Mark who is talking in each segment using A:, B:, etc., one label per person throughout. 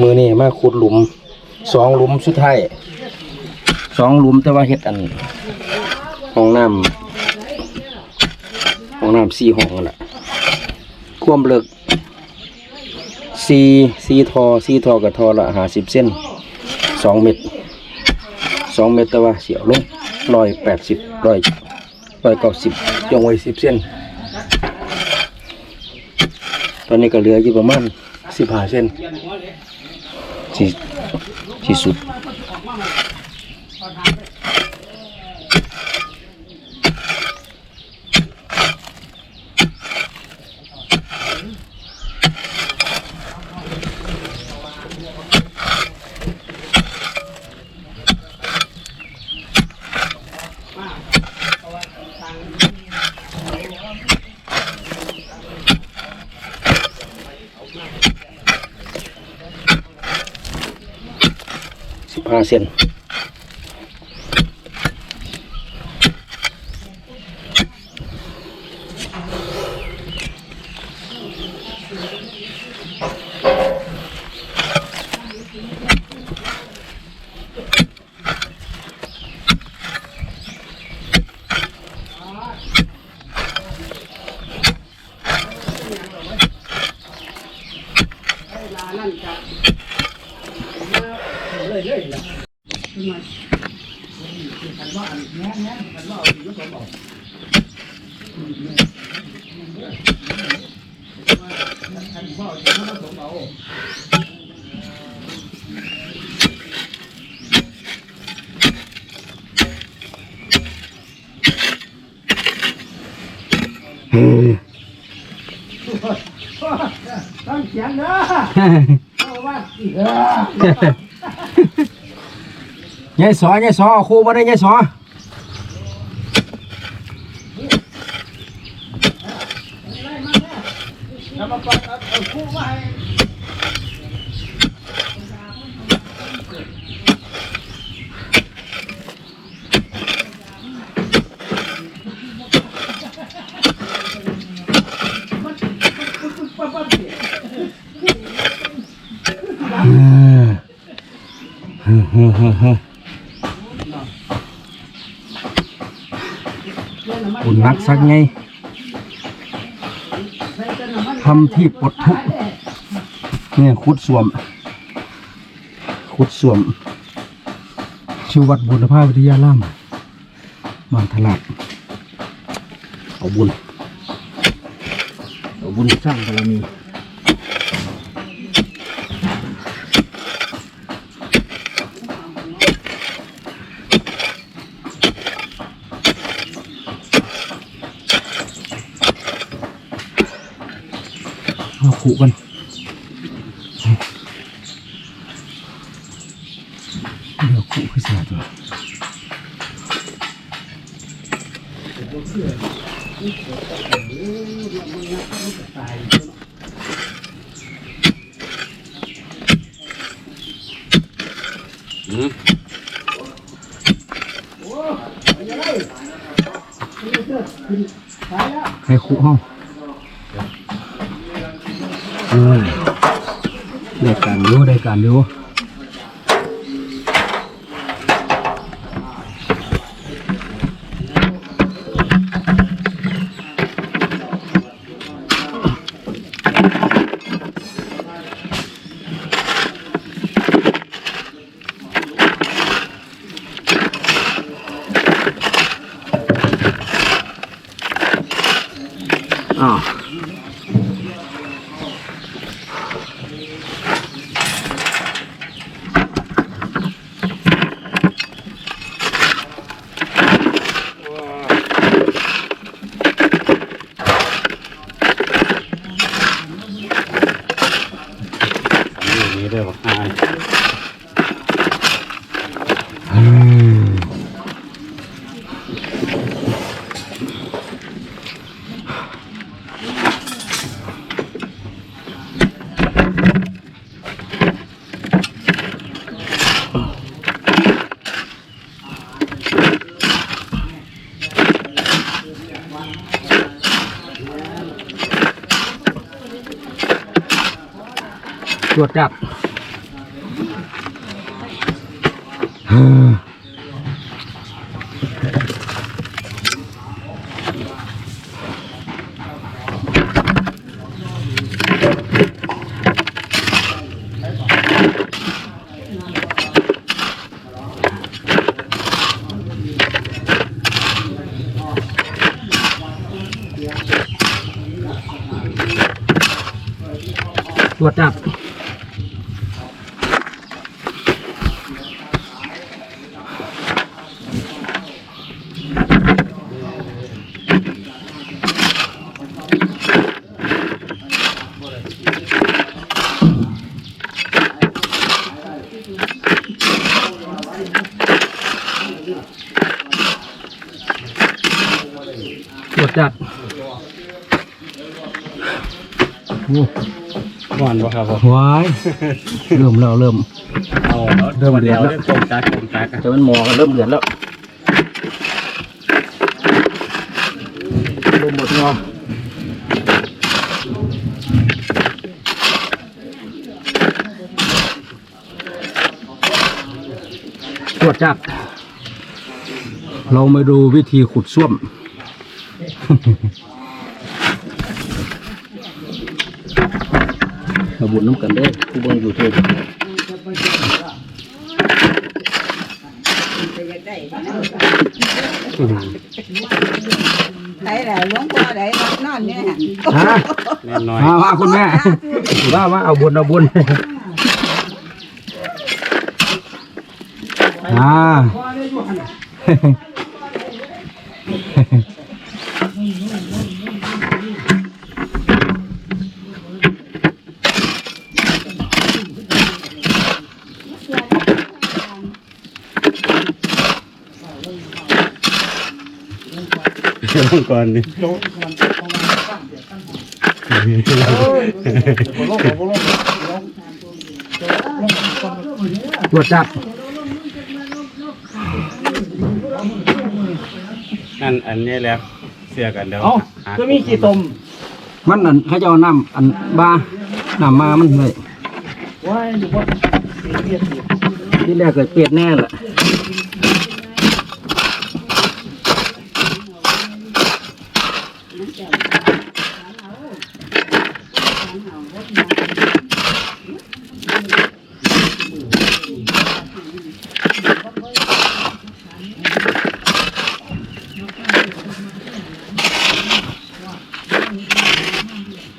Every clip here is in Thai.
A: มือนี่มาขุดหลุมสองหลุมสุดท้ายสองหลุมแต่ว่าเฮ็ดอันห้องน้ำห้องน้ำสี่ห้องนั่นแหละความเลิกสี่สี่ทอสี่ทอกับทอละห้าสิบเส้นสองเม็ดสองเม็ดแต่ว่าเสียวลงร้อยแปดสิบร้อยร้อยเก้าสิบจงไว้สิบเส้น ตอนนี้ก็เหลืออยู่ประมาณ สิบห้าเส้นที่ที่สุด สิบ ห้าเซนอืม
B: ต้องเสียงเด้อเพราะว่าสิเออยา
A: ยสอยายสอเอาครูมาได้ยายสอ
B: แล้วมาปัดเอาเอาคู่มาให้
A: บุญนักสักไงทำที่ปลดทุกข์เนี่ยคุดสวมคุดสวมชื่อวัดบุญภาพวิทยาล่ามบางตลาดเอาบุญเอาบุญสร้างบารมี ขู่กันเดี๋ยวขู่ขึ้นเสียตัวให้ขู่ห้องเออได้การอยู่ได้ การอยู่อ่านี่ได้บอกอายอืม จวดจับตรวจจับ ตรวจจัดโอ้
C: ก่อนบ่ครับผม
A: วาย เริ่มแล้วเริ่ม
C: เอา
A: เริ่มเดือดแล้ว
C: เริ่มกลมตักกลมตักอะ
A: แต่มันหมอกันเริ่มเดือดแล้วเริ่มหมดงอตรวจจับ เรามาดูวิธีขุดส้วม มาบุญน้ำกันเด้อผู้เบิ่งอยู่เทป
D: ได้แหละหลวงพ่อได้นอนเนี่ยฮะ
A: ฮะ
C: แน่นน้อย
A: มาว่าคุณแม่ว่าว่าเอาบุญเอาบุญอ่า
C: ลงก่อนนี่
A: ตรวจจับ
C: นั่นอันนี้แล้วเสียกันเดี๋ยว
B: เอ้า
C: หา
B: ก็มีกี่ตม
A: มันอันเขาจะเอาน้ำอันบาน้ำมามันเลย
B: ว้ายอยู่ว่เปียก
A: ที่แรกเกิดเปียดแน่แหละ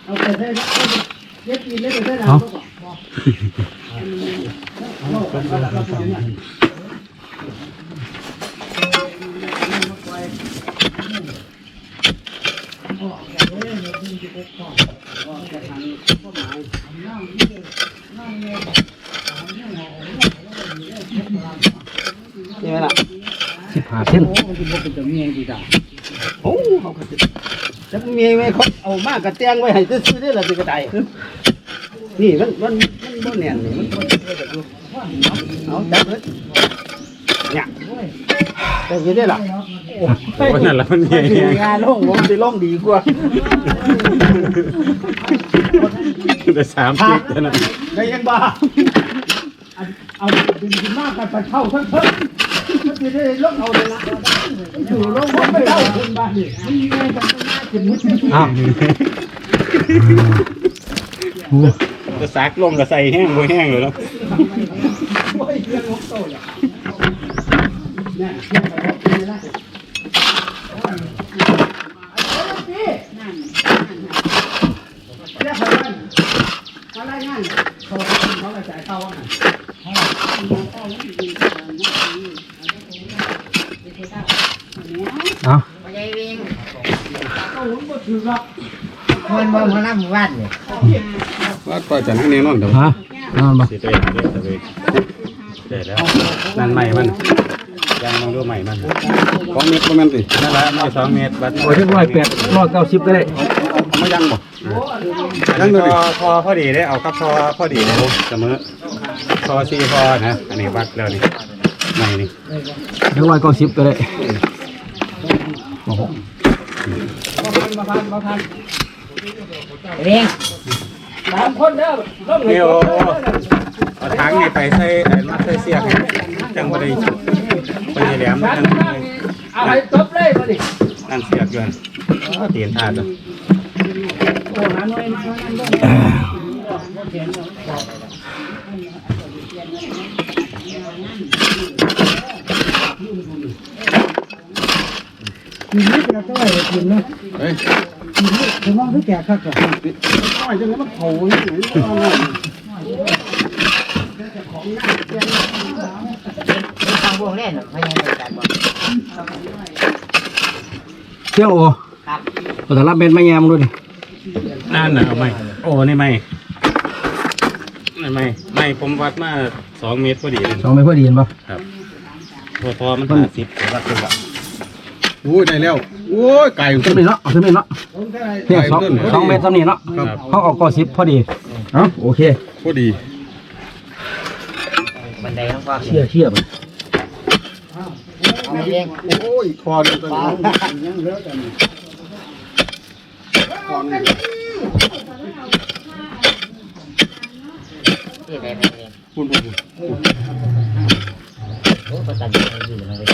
B: เอาไปได้แล้วเย็ดกินได้ไปได้แล้ว
A: เอา
B: ใช่ไหมล่ะ
A: สิบห้าเส้น
B: โอ้มันจะเป็นจะเมียดีจ้ะโอ้เขาก็จะจะเมียไหมเขาเอามากกระเตียงไว้ให้ซื้อได้ละเป็นกระไดนี่มันมันมันบ่แน่นนี่มันมันเอาจับเลยเนี่ยแต่ยังได้ล่ะ
C: โอ้นั่นละมัน
B: ไป
C: เงี้ย
B: ดูงานล่องผมจะล่องดีกว่า
C: แต่สามสิบเท่านั้น
B: ได้ยังบ้าอันเอาดึงขึ้นมากกันไปเข้าทั้งเพิ่ม มันจะได้ล่องเอาเลยละอยู่ล่องผมไม่เข้าคุณบ้านนี่มันมีอะไรกันมาจิตมุด
A: อ้าว
C: จะซักลมจะใส่แห้งบ่แห้งเลยเนาะ
B: โอ้ยเรื่องของโตเลยเนี่ยเรื่องของโตเลยนะเรียกเขาว่าอะไรงานเขาเขากระจายเข้าว่า
A: เอา
E: มันบ่มารับหมู่บ้านนี่
C: ว่าก็จะนั่งเนียงนอนเดี๋ยว
A: ฮะนอนปะ
C: สิเตะเตะเตะเตะแล้วนั่นใหม่มันยางมองดูใหม่มันสองเมตรประมาณสินั่นละไม่สองเมตรบัด
A: โอ้ยที่ร้อยแปดร้อยเก้าสิบก็ได้
C: ไม่ยังบ่ยังพอพอพอดีได้เอาครับพอพอดีเลยเสมอพอซีพอนะอันนี้วัดแล้วนี่ใหม่นี่
A: หรือร้อยเก้าสิบก็ได้โอ้โห
E: เร่ง
B: สามคนเด้อร่ม
C: นี่โอ้เอาถังนี่ไปใส่ไอ้มาใส่เสียกให้จังบ่ได้ไปแหลมจัง
B: เอาให้จบเลยมาดิ
C: นั่นเสียกอยู่หั่นอ้าวตีนทาดเลย
B: โอ้หาหน่อยมานั่นด้วย
E: กินนิดเดียวก็ได้กินนะ
B: เฮ้ย
E: ถึงว่าพี่แก่ข้าวก่อน
B: น้อยจังเลยมันเผานี่ไหน
E: ทางวงเล่นพยายามจัดบ่
A: เที่ยวโอ
E: ครับ
A: เอาแต่รับเม็ดไม่แยมด้วยดิ
C: นั่นน่ะเอาไหมโอ้นี่ไหมนี่ไหมไม่ผมวัดมาสองเมตรพอดีเลย
A: สองเม็ดพอดีเห็นปะ
C: ครับพอพอมันห้าสิบผมวัดเป็นแบบ
B: โอ้ยได้แล้วโอ้ยไก่
A: เท่านี้เนาะเอาเท่านี้เนาะเนี่ยสองสองเม็ดเท่านี้เนาะ
C: ครับ
A: เขาเออกก่อสิบพอดีเอ้าโอเค
B: พอดี
E: บันไดน้องพ่อ
A: เชี่ยเชี่ยไป
E: เอาเอง
B: โอ้ยคอนี่ตัวนี้ยังเหลือแต่นี่คอนี่
E: ที่ไหนไปเอง
B: คุณคุณ
E: โอ้ประกันอยู่นะเว้ย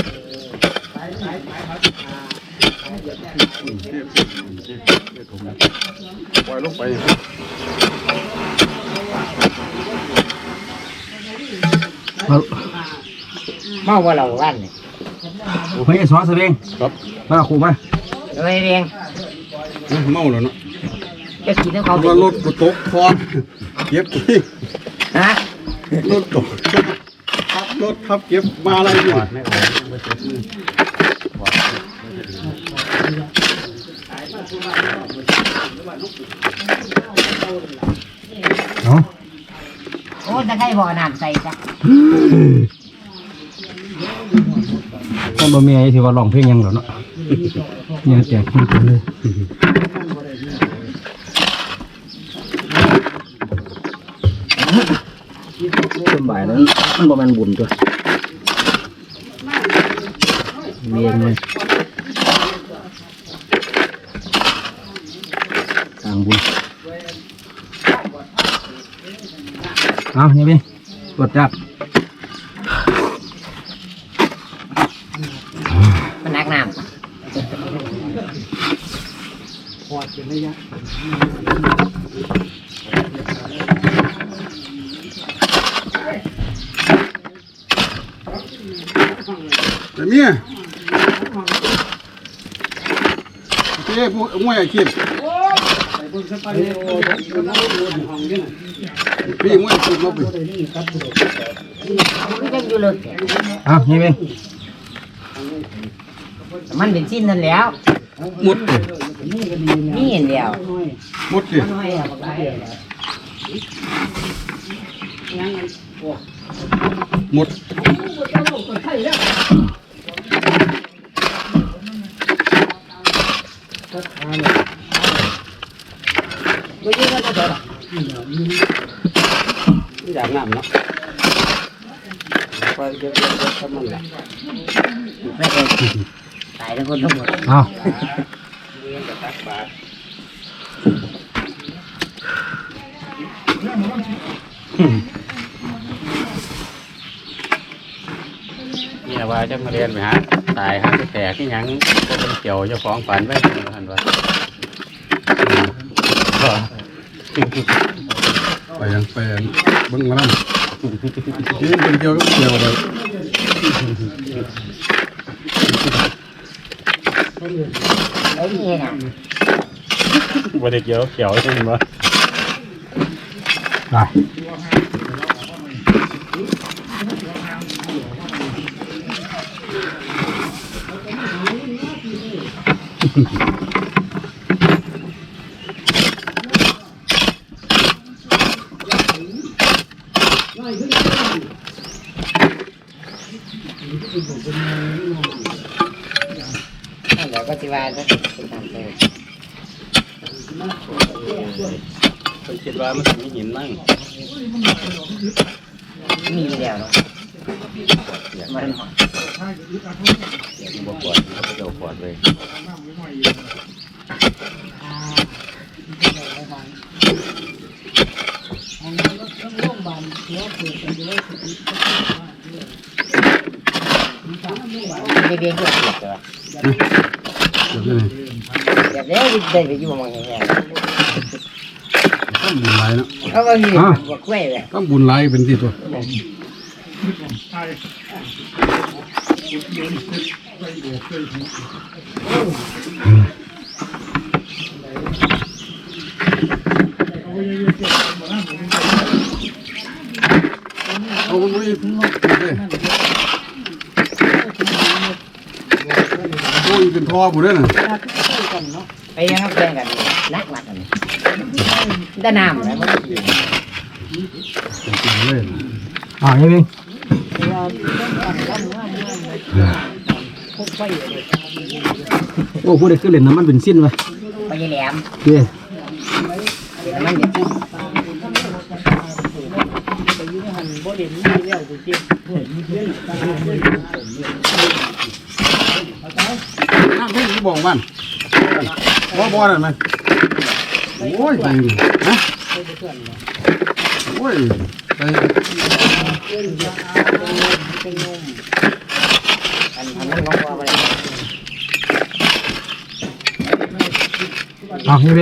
B: ปล่อยลงไป
A: เอา
E: เมาว่าเราวันนี่
A: ไม่ใช่ซอสเอง
B: ครับ
A: มาขู่มา
E: เอ้ยเรียง
B: เมาแล้วเนาะ
E: จะกินน้ำเขา
B: ว่ารถกูตกคอนเก็บที่
E: ฮะ
B: รถตกทับรถทับเก็บมาอะไรเนี่ย
A: เนาะ
E: โอ้จะให้บ่อน้ำใส่จ้ะ
A: ต้นบะเมียที่ว่าร้องเพลงยังเหรอเนาะเนี่ยแจกคุณกันเลยต้นบ่ายนั้นมันบ่แมันบุญตัวเมียงเลยทางบุญ เอาเนี่ยเป็นกดจับ
E: มันนักน้
B: แต่เมียเจ้ผู้มวยอาชีพ พี่มวยอาชีพมาปำ
E: มันยังอยู่เลย
A: อาเนี่เป็น
E: มันเป็นชิ้นนั่นแล้ว
B: หมดเลย
E: นี่เดียว
B: หมดเลย
E: น้อยอะบอกได้
B: หมด
C: อยากงามเนาะ
B: ไปเก็บเก็บเก็บทำมันละ
E: ไม่เคยตายทั้งคนทั้
C: ไปหาตายหาไปแตกที่หยังก็เป็นเกี่ยวเจ้าของฝันไว้ท่านว่า
B: ไปยังไปยังเบิ่งมาแล้วนี่เป็นเกี่ยวกับเกี่ยวเลย
E: ไอ้นี่น่ะ
C: บ่ได้เกี่ยวเกี่ยวใช่ไหม
A: ได้
E: นั่น แหละก็สิว่าจะเป็นตามเดิม
C: ผมคิดว่ามันมีหินมั่ง
E: มีอยู่แล้วเนาะมันหอด
C: เดี๋ยวบ่ปวดเดี๋ยวปวดเลย
E: ไม่เบี้ยก็เสียตัว
F: เดี๋ยวนี้
E: เดี๋ยวนี้ได้ไปอยู่มองอย่างเงี้ย
F: ต้องบุญหลายเนาะ
E: เขาก็มีบวกกล้วยเลย
F: ต้องบุญหลายเป็นที่ตัวเอาไปเลย อ้ยเป็นท่อผู้เด้อน่ะ
E: ไปยังครับแข่งกันนักนักกันได้น้ำนะมัน
F: เป็นเลย
G: อ่ายังไงโอ้พูดได้ขึ้นเลยน้ำมันเป็นสิ้นวะ
E: ไปแหลม
G: เย้
E: มันจะจิ้ม
F: น้ำเพิ่ง ที่บอกมันบ่บ่นั่นไหมโอ้ยไปดิฮะโอ้ยไป
E: อันนั้นงงว่าอะไร
G: อ่ายังไง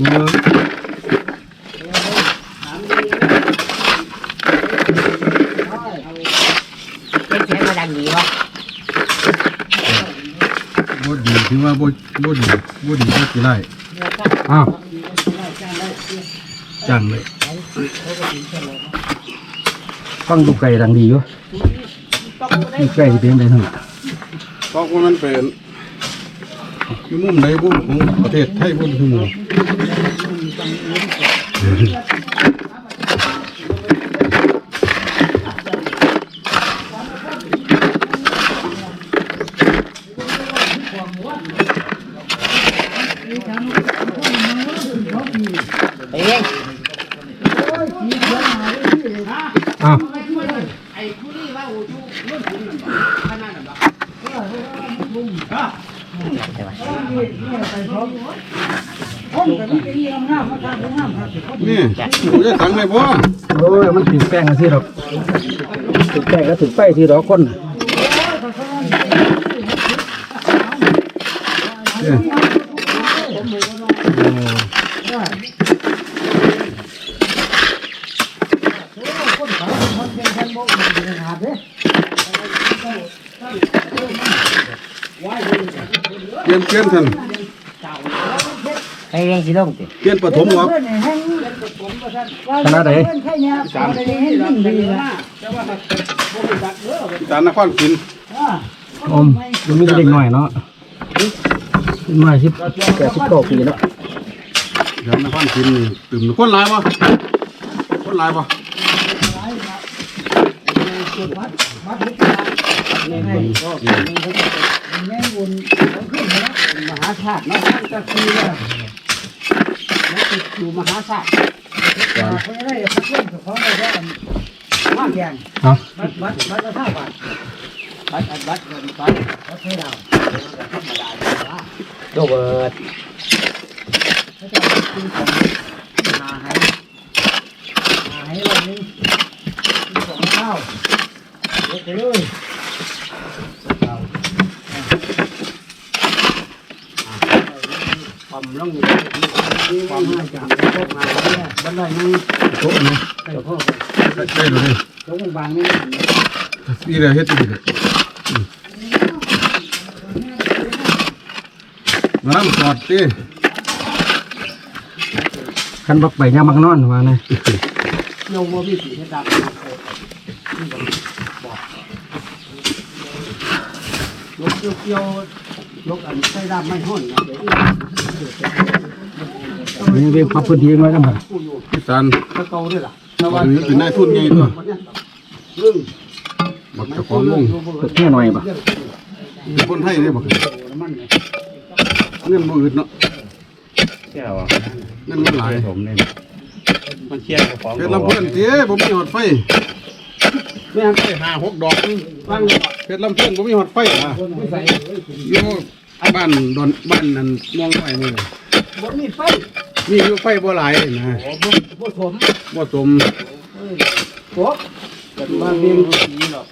G: ะ
F: บ่ดีที่ว่าบ่บ่ดีบ่ดีก็กี่ไร่
G: อ้าวจังเลยฟังดูไก่ดังดีอยู่มีไก่ที่เป็นได้ทั้งนั้น
F: เพราะว่ามันเป็นอยู่มุมไหนบุ้มของประเทศไทยบุ้ม 来，啊！ คือหมู่
E: ไปเอง
G: อ้าว
F: นี่กูจะสั่งเลยบ่
G: โอ้ยมันถึงแป้งกันสิหรอกถึงแป้งก็ถึงไฟสิหรอกคน
F: เนี่ยเปลี่ยนเปลี่ยนท่าน
E: ไปเองสิลงติ
F: เปลี่ยนปฐมเหรอ
G: คณะไหน
F: จานนครศรี
G: อมยังมีแต่เด็กหน่อยเนาะเด็กหน่อยสิบแปดสิบเก้าปีแล้ว
F: จานนครศรีนี่ตื่มคนหลายบ่คนหลายบ่
B: มหาชาติเนาะก็คือว่าแล้ว ติดอยู่มหาชาติเขาจะได้พักเรื่องของเขาได้ว่าแกง
G: เอา
B: บัตรบัตรบัตรละเท่าบาทบัตรอันบัตรเงินบัตรบัตรให้เราธรรมดาเลยว่า
E: โรเบิร์ต
B: เขาจะซื้อของหาให้หาให้วันนี้ซื้อของข้าวเด็กเลยความล่องอยู่ ความง่ายจากพวกงาเนี่ยบันไดนั่ง
F: โต๊ะนี่
B: ใส่พ่อ
F: ได้ได้เลย
B: โต๊ะบางนี่
F: นี่แหละเฮ็ดนี่แหละมาน้ำสอดติ
G: คันบักไปย่างบักนอนมาเนี่ย
B: โยมว่าพี่สีดับยกเกี่ยวยกอันใส่ด้ามไม่ห้อนนะเดี๋ยว
A: นี่เป็นพับพื้นที่ไว้กันบ่
B: กูอยู่
F: พี่สัน
B: วั
F: นนี้เป็นนายทุนใหญ่ตัว
B: เรื่อง
F: บักเจ้าของวง
A: แค่หน่อยบ่
F: เป็นคนไทยเนี่ยบัก
B: เนี่ย
F: เงินบ่อึดเนาะ
E: เที่ยว
F: เงินมันหลาย
E: ผมเนี่ยมันเชี่ยของ
F: เพชรลำเพิ่อนเตี้ยบ่มีหอดไฟ
B: แม่ง
F: ไฟหาหกดอก
B: ฟัง
F: เพชรลำเพิ่อนบ่มีหอดไฟอะอยู่บ้านดอนบ้านนั่นมองไฟนี่
B: บ่มีไฟ
F: มีอยู่ไฟบ่หลายนะ
B: โอ้บ่บ่สม
F: บ่สม
B: โอ้แต่มาเรียนสีหรอก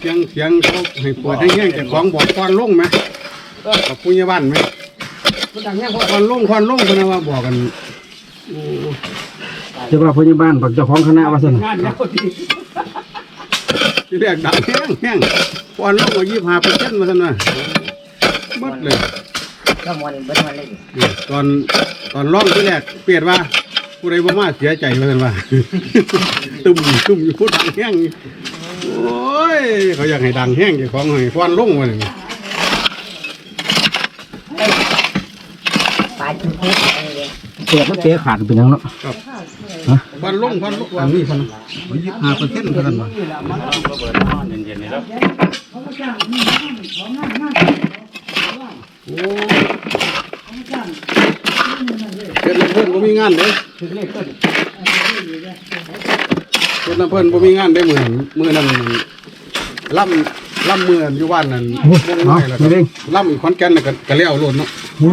F: เสียงเสียงเขาให้เปิดให้แห้งแต่ของบอกควันลงไหมกับผู้ใหญ่บ้านไหม
B: มันดังแง่พอ
F: ควันลงควันลงเพิ่นว่าบอกกัน
A: จะว่าพยาบาลปักเจ้าของคณะว่าซั่น
B: งานแล้วดี
F: ที่แรกดังแห้งแห้งควันลงกว่า25เปอร์เซ็นต์มาซั่นว่าหมดเลย
E: ก็มวนเบิ้ลมันเลย
F: นี่ตอนตอนร้องที่แรกเปลี่ยนว่า ผู้ใดบ่มาเสียใจว่าซั่นว่า ตุ่มตุ่มอยู่พูดดังแห้งโอ้ยเขาอยากให้ดังแห้งเจ้าของให้ควันลงว่าซั่น
E: ปลาชิ้นเล็กอะไรเลย
A: เปิดมันเตะขาดเป็นหยังเนาะ
F: ควันลงควันลงอันนี้พัน25เปอร์เซ็นต์ว่าซั่นว่า
E: เย็นๆนี่แล้ว
F: โอ้เพชรลำเพิ่นบ่มีงานเด้
B: ถึงเลขต้น
F: เพชรลำเพิ่นบ่มีงานได้มื้อนั้นมื้อนั้นล่ำล่ำมื้อนั้นอยู่บ้านนั่นวงน้อยแล้วก็ล่ำอีกขอนแก่นแล้วก็ก็แล้วโลดเนาะ
A: โอ้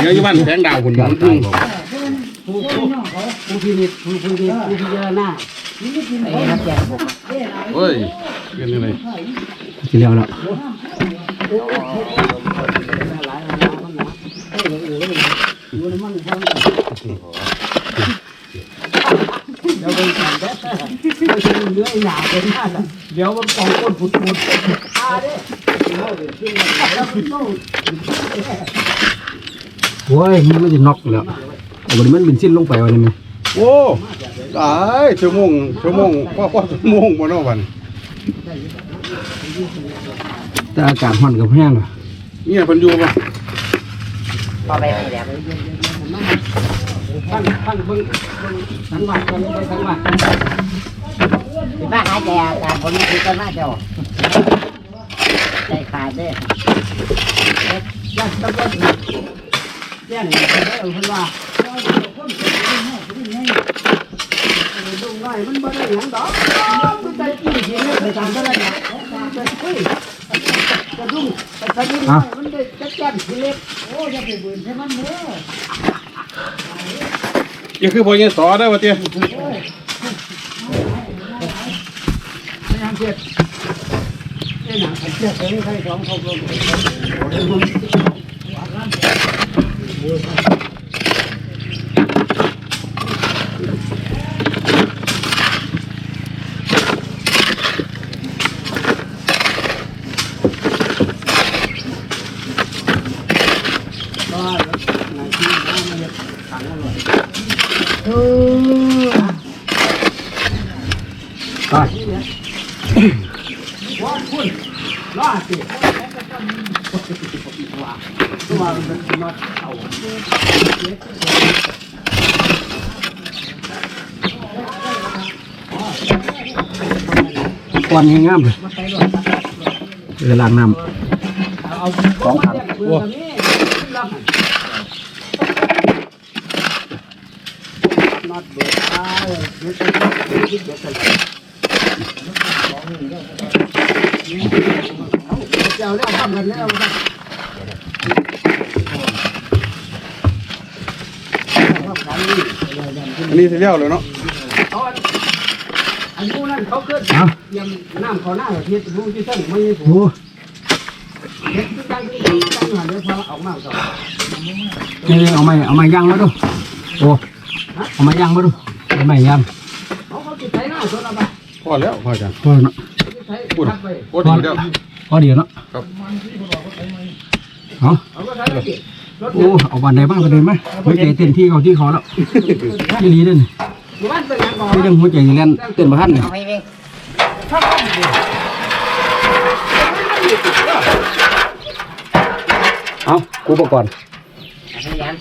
F: เดี๋ยวอยู่บ้านแสงดาวพุ่นมันอืม
B: ผู้ผู้ผู้พินิจผู้พินิจผู้พิจารณา
E: ไอ้น้ำแกงผม
F: เฮ้ยเรื่องอะไร
A: สิแล้วแล้ว
B: เดี๋ยวไปสั่งแท้ไม่ใช่เนื้อหนาเป็นหน้าละเดี๋ยวมันปองก้นผุดผุดอาเด้แล้วมันต้อง
A: โอ้ยมันมันสิน็อกแล้วเอาบัดนี้มันเป็นสิ้นลงไปว่านี่แม่
F: โอ้ตายชั่วโมงชั่วโมงพ่อพ่อชั่วโมงบ่เนาะวัน
A: แต่อากาศร้อนกับแห้งอะ
F: เนี่ยเพิ่นอยู่บ่
E: พอไปให้แล้ว
B: ฟังฟังเบิ่งสังวัดกันไปสังวัด
E: ถึงว่าหายใจอากาศผมคือต้นมาเจ้าใจขาดเด้อ
B: ญาติตำรวจแจ้งเพิ่นว่าดูง่ายมันบ่ได้หยังดอกมันใจจี้สิเนี่ยไปตามเท่านั้ นน่ะจะคุยจะดุ้งไปทำนี่มันได้จัดการสิเล็กโอ้จะไปเบิ่นใช่มันเด้อ
F: อย่าคือบ่ยังสอได้อว่าเตี้ย
B: ไม่ยังเจ็ดเอ้หนังเจ็ดเลยใครสองครบลง
A: ไป
B: ว่าคุณรอดสิตัวมันมาเอา
A: ค วันงามๆเลยเออล้างน้ำ
B: เอา
A: สองถัง
B: โอ้นอดเบิดตายเดี๋ยวจะเดี๋ยวจะเจ้าแล้วทำกันแล้ว
F: อันนี้สิแล้วเลยเนาะ
B: อาอันนู้นนั่นเขาเกิด
A: เอา
B: เตรียมน้ำเขาหน้าเฮ็ดรู้ที่ตั้งไม่ใช่ผม
A: โอ้
B: เฮ็ดที่ตั้งที่ตั้งตั้งเดี๋ยวพอออกมาก่อน
A: นี่เอาไม้เอาไม้ย่างมาดูโอ้เอาไม้ย่างมาดูเอาไม้ย่าง
B: เขาเขาติดใช้หน้าส่วนละบาท
F: พอแล้วพอจัง
A: พอเนาะ
B: ติดใช้
F: พูด
B: ทักไป
F: โอ้ดีแล้ว
A: พอเดียวเนาะ
F: ครับ
A: เอา
B: เอาก็ใช้แล้วสิรถ
A: โอ้เอาวันใดบ้างวันใดไหมไว้ใจเต็มที่เขาที่เขาแล้วที่ลีเด่น
B: ร
C: อยู่บ้านเป็นหยังก่อน
A: นี่ยังหัวใจเล่นเต้นมาทันนี่
E: เอาไปเอง
A: เอากูอุปกรณ์
E: พยายาม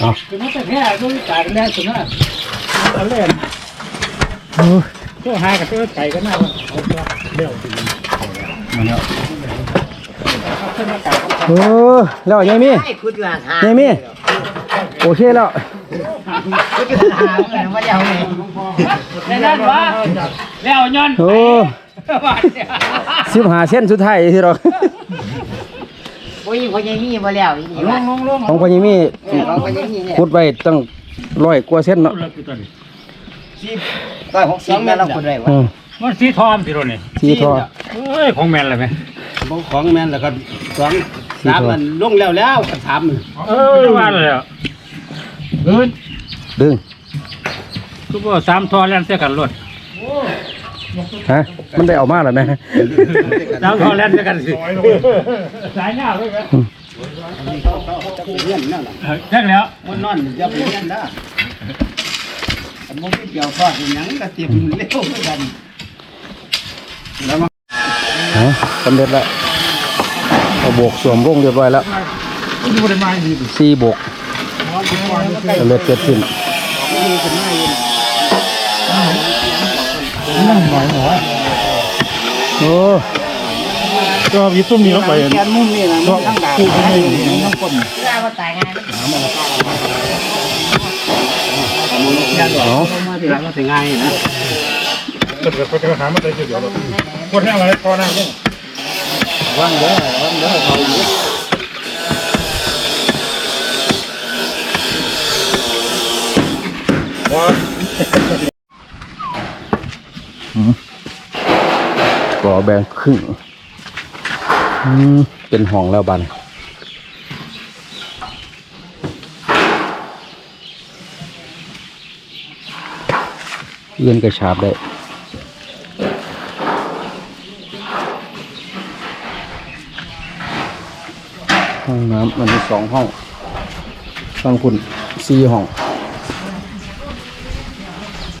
A: เอา
C: คือมันแต่แค่ต้องจ่ายแน่สุดนะเอาเล่น
A: โอ้ย
C: ตัวหายกับตัวไก่ก็น่าเอาตัวเดี่ยว
A: มาแล้วโอ้แล้วยังมี
E: ให้คุณว่าหา
A: ยังมี โอเคแล้ว
E: คุณว่าหาเงินมาเดียวนี่
C: ในนั้นวะแล้วย้อน
A: โอ้สิบหาเส้นสุดท้ายที่เรา
E: โอ้ยคนยังมีบ่แล้วอีนี่
C: ล
E: ว่าง
C: ลงลง
A: ของพอยังมี
E: เรายังมี
A: ขุดไว้ตั้งร้อยกว่าเส้นเนาะ
E: ร้อยหกสิบแล้วเราคนไรวะ
A: อืม
C: มันสีทอมสิโรนี่
A: สีทอ
C: เอ้ยของแมนเลยไหม
B: ของแมนแล้วก็สอง
A: สา
B: มมันลงแล้วแล้วก็ถาม
C: เออว่าเลยอะ เฮ้ย
A: ดึง
C: คือว่าสามทอแล่นเสียกันรถ
A: ฮะ มันได้เออกมาแล้วไหม
C: สามทอแล่นเสียกันสิสายหน้าเลยไหม
B: เงี้ยนั่นน่ะ
C: แท็กแล้ว
B: มันนอนอย่าไปเงี้ยนะมันไม่เกี่ยวข้องหยังก็เตรียมเร็วเหมือนกันแล้วมัน
A: ฮะสำเร็จแล้วเอาโบกสวมร่งเรียบร้อยแล้ว
C: ดูได้ไหมดี
A: สี่โบก สำเร็จเสร็จสิ้น
C: นั่งหน่อยหัว
A: โอ้
C: ก็มีตุ้มมีลงไป
B: แกนมุมนี่นะมันทั้งดาบทั้งทั้งคน
E: เราก็ตายง่าย
A: เอา
B: มาทีหลังก็สิง่ายนะ
C: จะเกิดปัญหามาได้เดียวคนแห้งอะไรพอนั่ง
B: ว่างเด้อว่างเด้อเขา
A: ก่อแบงครึ่งเป็นห้องแล้วบันเลื่อนกระชาบได้ห้องน้ำมันมีสองห้องฟังคุณสี่ห้อง